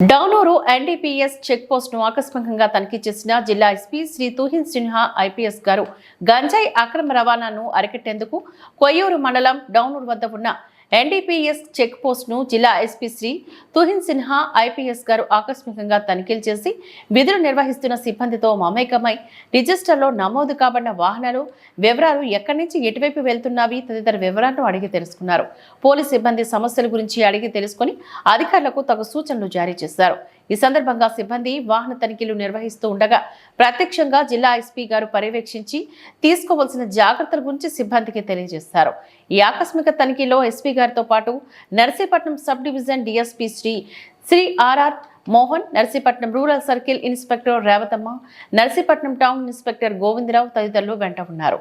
Downuru NDPS check పోస్ట్ను ఆకస్మికంగా తనిఖీ చేసిన జిల్లా ఎస్పీ శ్రీ తుహిన్ సిన్హా ఐపీఎస్ గారు. గంజాయి అక్రమ రవాణాను అరికట్టేందుకు కొయ్యూరు మండలం డౌనూరు వద్ద ఉన్న ఎన్డీపీఎస్ చెక్ పోస్ట్ను జిల్లా ఎస్పీ శ్రీ తుహిన్ సిన్హా ఐపీఎస్ గారు ఆకస్మికంగా తనిఖీలు చేసి విధులు నిర్వహిస్తున్న సిబ్బందితో మమేకమై రిజిస్టర్లో నమోదు కాబడిన వాహనాలు వివరాలు ఎక్కడి నుంచి ఎటువైపు వెళ్తున్నవి తదితర వివరాలను అడిగి తెలుసుకున్నారు. పోలీస్ సిబ్బంది సమస్యల గురించి అడిగి తెలుసుకుని అధికారులకు తగు సూచనలు జారీ చేశారు. ఈ సందర్భంగా సిబ్బంది వాహన తనిఖీలు నిర్వహిస్తూ ఉండగా ప్రత్యక్షంగా జిల్లా ఎస్పీ గారు పర్యవేక్షించి తీసుకోవాల్సిన జాగ్రత్తల గురించి సిబ్బందికి తెలియజేశారు ఈ ఆకస్మిక తనిఖీలో ఎస్పీ గారితో పాటు Narsipatnam sub division DSP Shri Shri RR Mohan Narsipatnam rural circle inspector Revathamma Narsipatnam town inspector Govindarao తదితరులు వెంట ఉన్నారు.